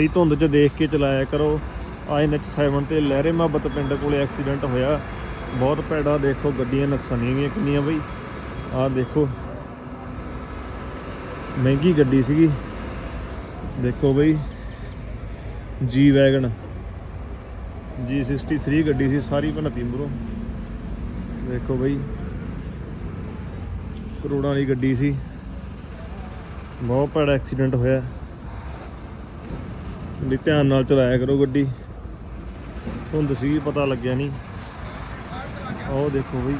ਸਹੀ ਧੁੰਦ 'ਚ ਦੇਖ ਕੇ ਚਲਾਇਆ ਕਰੋ। ਆਈਐਨਐਚ 7 ਤੇ ਲਹਿਰੇ ਮੁਹੱਬਤ ਪਿੰਡ ਕੋਲੇ ਐਕਸੀਡੈਂਟ ਹੋਇਆ। ਬਹੁਤ ਭੈੜਾ ਦੇਖੋ, ਗੱਡੀਆਂ ਨੁਕਸਾਨੀਆਂ ਗਈਆਂ ਕਿੰਨੀਆਂ ਬਈ। ਆਹ ਦੇਖੋ। ਮਹਿੰਗੀ ਗੱਡੀ ਸੀਗੀ। ਦੇਖੋ ਬਈ। ਜੀ ਵੈਗਨ ਜੀ 63 ਗੱਡੀ ਸੀ, ਸਾਰੀ ਭਨਤੀ ਮੂਰੋਂ ਦੇਖੋ ਬਈ। ਕਰੋੜਾਂ ਵਾਲੀ ਗੱਡੀ ਸੀ। ਬਹੁਤ ਭੈੜਾ ਐਕਸੀਡੈਂਟ ਹੋਇਆ। ਵੀ ਧਿਆਨ ਨਾਲ ਚਲਾਇਆ ਕਰੋ ਗੱਡੀ। ਧੁੰਦ ਸੀ ਪਤਾ ਲੱਗਿਆ ਨਹੀਂ ਆਹ ਦੇਖੋ ਬਈ।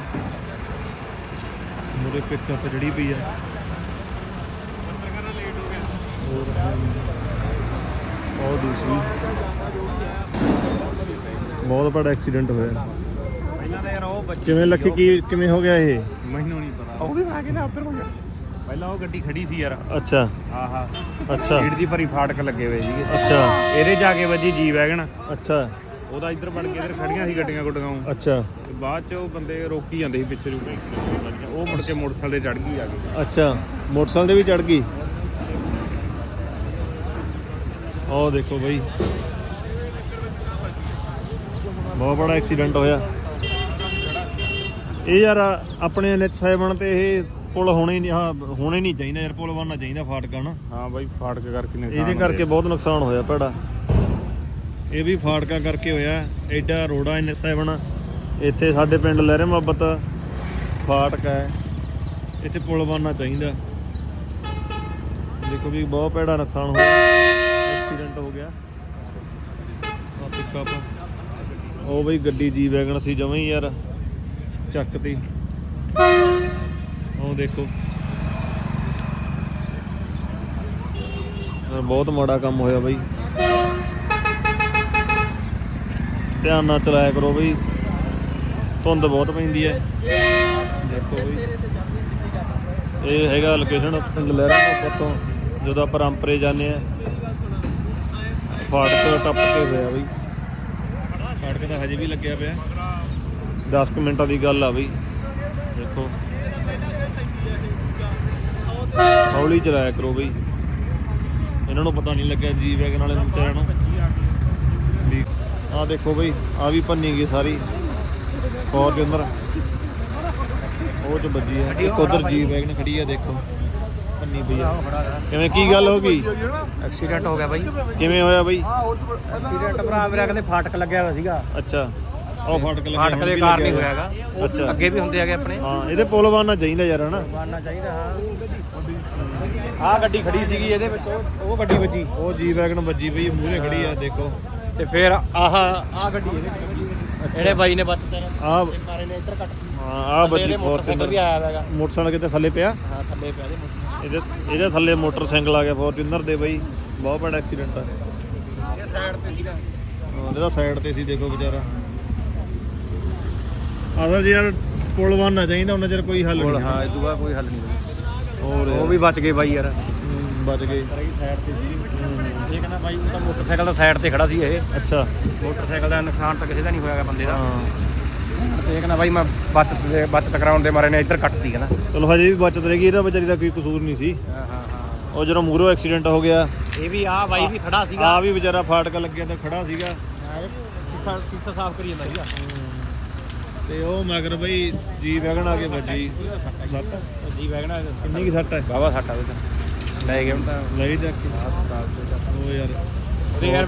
ਮੂਰੇ ਪਿਕਅਪ ਜਿਹੜੀ ਪਈ ਆ। ਆਹ ਦੂਸਰੀ। ਬਹੁਤ ਬੜਾ ਐਕਸੀਡੈਂਟ ਹੋਇਆ। ਪਹਿਲਾਂ ਤਾਂ ਯਾਰ ਉਹ ਬੱਚੇ ਕਿਵੇਂ ਲੱਖੀ ਕੀ ਕਿਵੇਂ ਹੋ ਗਿਆ ਇਹ? ਮੈਨੂੰ ਨਹੀਂ ਪਤਾ। ਉਹ ਵੀ ਆ ਕੇ ਨਾ ਉੱਧਰ ਹੋ ਗਿਆ ਪਹਿਲਾਂ ਉਹ ਗੱਡੀ ਖੜੀ ਸੀ ਯਾਰ। ਅੱਛਾ। ਆਹਾ। ਅੱਛਾ। ਢੀੜ ਦੀ ਭਰੀ ਫਾਟਕ ਲੱਗੇ ਹੋਏ ਸੀਗੇ। ਅੱਛਾ। ਇਹਦੇ ਜਾ ਕੇ ਵੱਜੀ ਜੀ ਵੈਗਨ ਅੱਛਾ। ਉਹਦਾ ਇੱਧਰ ਬਣ ਕੇ ਇੱਧਰ ਖੜੀਆਂ ਸੀ ਗੱਡੀਆਂ ਗੁੱਡੀਆਂ ਉਹ। ਅੱਛਾ। ਤੇ ਬਾਅਦ ਚ ਉਹ ਬੰਦੇ ਰੋਕੀ ਜਾਂਦੇ ਸੀ ਪਿੱਛੇ ਨੂੰ। ਉਹ ਮੁੜ ਕੇ ਮੋਟਰਸਾਈਕਲ ਤੇ ਚੜ ਗਈ ਆ ਕੇ। ਅੱਛਾ। ਮੋਟਰਸਾਈਕਲ ਤੇ ਵੀ ਚੜ ਗਈ? ਆਹ ਦੇਖੋ ਬਈ। ਬਹੁਤ ਬੜਾ ਐਕਸੀਡੈਂਟ ਹੋਇਆ। ਇਹ ਯਾਰ ਆਪਣੇ NH7 ਤੇ ਇਹ ਪੁਲ ਹੋਣੇ ਨਹੀਂ ਹਾਂ ਹੋਣੇ ਨਹੀਂ ਚਾਹੀਦਾ ਯਾਰ ਪੁਲ ਬਣਨਾ ਚਾਹੀਦਾ ਫਾਟਕਾਂ ਨਾ। ਹਾਂ ਬਾਈ ਫਾਟਕ ਕਰਕੇ ਨੁਕਸਾਨ ਇਹਦੇ ਕਰਕੇ ਬਹੁਤ ਨੁਕਸਾਨ ਹੋਇਆ ਭੈੜਾ। ਇਹ ਵੀ ਫਾਟਕਾਂ ਕਰਕੇ ਹੋਇਆ ਐਡਾ ਰੋੜਾ NH7 ਇੱਥੇ ਸਾਡੇ ਪਿੰਡ ਲਹਿਰੇ ਮੁਹੱਬਤ ਫਾਟਕ ਹੈ। ਇੱਥੇ ਪੁਲ ਬਣਨਾ ਚਾਹੀਦਾ। ਦੇਖੋ ਵੀ ਬਹੁਤ ਭੈੜਾ ਨੁਕਸਾਨ ਹੋਇਆ। ਐਕਸੀਡੈਂਟ ਹੋ ਗਿਆ। ਆ ਪਿਕਅਪ ਉਹ ਬਈ ਗੱਡੀ ਜੀ ਵੈਗਨ ਸੀ ਜਮਾਂ ਹੀ ਯਾਰ ਚੱਕਤੀ। ਉਹ ਦੇਖੋ। ਬਹੁਤ ਮਾੜਾ ਕੰਮ ਹੋਇਆ ਬਈ। ਧਿਆਨ ਨਾਲ ਚਲਾਇਆ ਕਰੋ ਬਈ। ਧੁੰਦ ਬਹੁਤ ਪੈਂਦੀ ਹੈ। ਦੇਖੋ ਬਈ। ਇਹ ਹੈਗਾ ਲੋਕੇਸ਼ਨ ਪਿੰਡ ਲਹਿਰਾ ਮੁਹੱਬਤ ਤੋਂ ਜਦੋਂ ਆਪਾਂ ਰਾਮਪਰੇ ਜਾਂਦੇ ਆ ਫਾਟਕ ਟੱਪ ਕੇ ਹੋਇਆ ਬਈ। ਫਾਟਕ ਤਾਂ ਹਜੇ ਵੀ ਲੱਗਿਆ ਪਿਆ। 10 ਕੁ ਮਿੰਟਾਂ ਦੀ ਗੱਲ ਆ ਬਈ। ਦੇਖੋ। ਹੌਲੀ ਚਲਾਇਆ ਕਰੋ ਬਈ। ਇਹਨਾਂ ਨੂੰ ਪਤਾ ਨਹੀਂ ਲੱਗਿਆ ਜੀ ਵੈਗਨ ਵਾਲੇ ਨੂੰ ਵਿਚਾਰਿਆਂ ਨੂੰ ਆਹ ਦੇਖੋ ਬਈ ਆ ਵੀ ਭੰਨੀ ਗਈ ਸਾਰੀ। ਫੋਰਚੂਨਰ ਉਹ ਚ ਵੱਜੀ ਹੈ ਇੱਕ ਉਧਰ ਜੀ ਵੈਗਨ ਖੜੀ ਆ ਦੇਖੋ। ਭੰਨੀ ਪਈ ਆ। ਕਿਵੇਂ ਕੀ ਗੱਲ ਹੋ ਗਈ? ਐਕਸੀਡੈਂਟ ਹੋ ਗਿਆ ਬਾਈ। ਕਿਵੇਂ ਹੋਇਆ ਬਈ? ਐਕਸੀਡੈਂਟ ਭਰਾ ਮੇਰਾ ਕਹਿੰਦੇ ਫਾਟਕ ਲੱਗਿਆ ਹੋਇਆ ਸੀਗਾ। ਅੱਛਾ। ਉਹ ਫਾਟਕ ਲੱਗਿਆ ਫਾਟਕ ਦੇ ਕਾਰਨ ਹੀ ਹੋਇਆਗਾ। ਅੱਛਾ। ਅੱਗੇ ਵੀ ਹੁੰਦੇ ਹੈਗੇ ਆਪਣੇ। ਹਾਂ ਇਹਦੇ ਪੁਲ ਬਣਨਾ ਚਾਹੀਦਾ ਯਾਰ ਹਨਾ? ਬਣਨਾ ਚਾਹੀਦਾ ਹਾਂ। ਆਹ ਗੱਡੀ ਖੜੀ ਸੀਗੀ ਇਹਦੇ ਵਿੱਚ। ਉਹ- ਉਹ ਗੱਡੀ ਵੱਜੀ। ਉਹ ਜੀ ਵੈਗਨ ਵੱਜੀ ਪਈ ਮੂਹਰੇ ਖੜੀ ਆ ਦੇਖੋ। ਤੇ ਫਿਰ ਆਹ ਆਹ ਗੱਡੀ ਇਹਦੇ ਵਿੱਚ ਵੱਜੀ। ਇਹਨੇ ਬਾਈ ਨੇ ਬਸ ਤੇਰੇ ਆ ਮਾਰੇ ਨੇ ਇੱਧਰ ਕੱਟ ਹਾਂ ਆ ਵੱਜੀ ਮੋਟਰਸਾਈਕਲ ਵੀ ਫੋਰਚੂਨਰ ਆਇਆ ਹੈਗਾ। ਮੋਟਰਸਾਈਕਲ ਕਿਤੇ ਥੱਲੇ ਪਿਆ? ਹਾਂ ਥੱਲੇ ਪਿਆ ਦੇ ਇਹਦੇ ਇਹਦੇ ਥੱਲੇ ਮੋਟਰਸਾਈਕਲ ਆ ਗਿਆ ਫੋਰਚੂਨਰ ਦੇ ਬਈ। ਬਹੁਤ ਬੜਾ ਐਕਸੀਡੈਂਟ ਆ। ਇਹ ਸਾਈਡ ਤੇ ਸੀਗਾ। ਹਾਂ, ਇਹਦਾ ਸਾਈਡ ਤੇ ਸੀ ਦੇਖੋ ਵਿਚਾਰਾ। ਆਦਰ ਜੀ ਯਾਰ ਪੁਲ ਬਣਨਾ ਚਾਹੀਦਾ ਉਹਨਾਂ ਚਿਰ ਕੋਈ ਹੱਲ ਕੋਲ ਨਹੀਂ। ਹਾਂ ਇਹ ਦੂਆ ਕੋਈ ਹੱਲ ਨਹੀਂ ਹੋਰ ਉਹ ਵੀ ਬਚ ਗਏ ਬਾਈ ਯਾਰ। ਹਮ, ਬਚ ਗਏ। ਸਾਈਡ ਤੇ ਸੀ। ਇਹ ਕਹਿੰਦਾ ਬਾਈ ਉਹ ਤਾਂ ਮੋਟਰਸਾਈਕਲ ਦਾ ਸਾਈਡ ਤੇ ਖੜਾ ਸੀ ਇਹ। ਅੱਛਾ। ਮੋਟਰਸਾਈਕਲ ਦਾ ਨੁਕਸਾਨ ਤਾਂ ਕਿਸੇ ਦਾ ਨਹੀਂ ਹੋਇਆਗਾ ਬੰਦੇ ਦਾ। ਹਾਂ। ਤੇ ਇਹ ਕਹਿੰਦਾ ਬਾਈ ਮੈਂ ਬਚਤ ਦੇ ਬਚਤ ਕਰਾਉਣ ਦੇ ਮਾਰੇ ਨੇ ਇੱਧਰ ਕੱਟਤੀ ਕਹਿੰਦਾ। ਚਲੋ ਹਜੇ ਵੀ ਬਚਤ ਰਹੇਗੀ ਇਹਦਾ ਵਿਚਾਰੀ ਦਾ ਕੋਈ ਕਸੂਰ ਨਹੀਂ ਸੀ। ਹਾਂ ਹਾਂ ਹਾਂ। ਉਹ ਜਦੋਂ ਮੂਹਰੋਂ ਐਕਸੀਡੈਂਟ ਹੋ ਗਿਆ। ਇਹ ਵੀ ਆ ਬਾਈ ਵੀ ਖੜਾ ਸੀਗਾ। ਆ ਵੀ ਵਿਚਾਰਾ ਫਾਟਕ ਲੱਗਿਆ ਤੇ ਖੜਾ ਸੀਗਾ। ਸੀਸਾ ਸੀਸਾ ਸਾਫ਼ ਕਰੀ ਜਾਂਦਾ ਸੀਗਾ। ਤੇ ਉਹ ਮਗਰ ਬਈ ਜੀ ਵੈਗਨ ਆ ਕੇ ਵੱਜੀ। ਸੱਟ ਜੀ ਵੈਗਨ ਕਿੰਨੀ ਕੀ ਸੱਟ ਹੈ ਬਾਬਾ ਸੱਟ ਆ ਉਹਦੇ ਲੈ ਗਏ ਹੁਣ ਤਾਂ। ਲਈ ਜਾ ਕੇ। ਹਸਪਤਾਲ ਚ ਉਹ ਯਾਰ। ਉਹਦੇ ਯਾਰ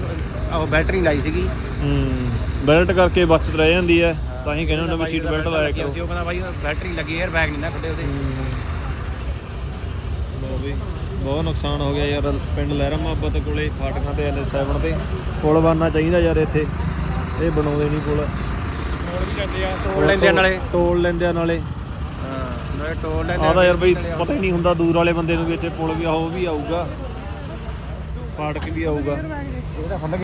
ਉਹ ਬੈਟਰੀ ਲਾਈ ਸੀਗੀ। ਹੂੰ। ਬੈਲਟ ਕਰਕੇ ਬਚਤ ਰਹਿ ਜਾਂਦੀ ਹੈ। ਤਾਂ ਹੀ ਕਹਿੰਦੇ ਹੁੰਦੇ ਵੀ ਸੀਟ ਬੈਲਟ ਲਾਇਆ ਕਰੋ। ਉਹ ਕਹਿੰਦਾ ਬਾਈ ਬੈਟਰੀ ਲੱਗੀ 에ਅਰ ਬੈਗ ਨਹੀਂ ਨਾ ਖੁੱਲੇ ਉਹਦੇ। ਲੋ ਵੀ ਬਹੁਤ ਨੁਕਸਾਨ ਹੋ ਗਿਆ ਯਾਰ ਪਿੰਡ ਲਹਿਰਾ ਮੁਹੱਬਤ ਕੋਲੇ ਫਾਟਕਾਂ ਤੇ ਐਨ7 ਤੇ ਪੁਲ ਬਣਨਾ ਚਾਹੀਦਾ ਯਾਰ ਇੱਥੇ। ਇਹ ਬਣਾਉਂਦੇ ਨਹੀਂ ਪੁਲ। ਟੋਲ ਵੀ ਜਾਂਦੇ ਆ ਟੋਲ ਲੈਂਦੇ ਆ ਨਾਲੇ। ਟੋਲ ਲੈਂਦੇ ਆ ਨਾਲੇ। ਹਾਂ ਨਾਲੇ ਟੋਲ ਲੈਂਦੇ ਆਦਾ ਯਾਰ ਬਈ ਪਤਾ ਹੀ ਨਹੀਂ ਹੁੰਦਾ ਦੂਰ ਵਾਲੇ ਬੰਦੇ ਨੂੰ ਵੀ ਇੱਥੇ ਪੁਲ ਵੀ ਆ ਉਹ ਵੀ ਆਊਗਾ। ਫਾਟਕ ਵੀ ਆਊਗਾ।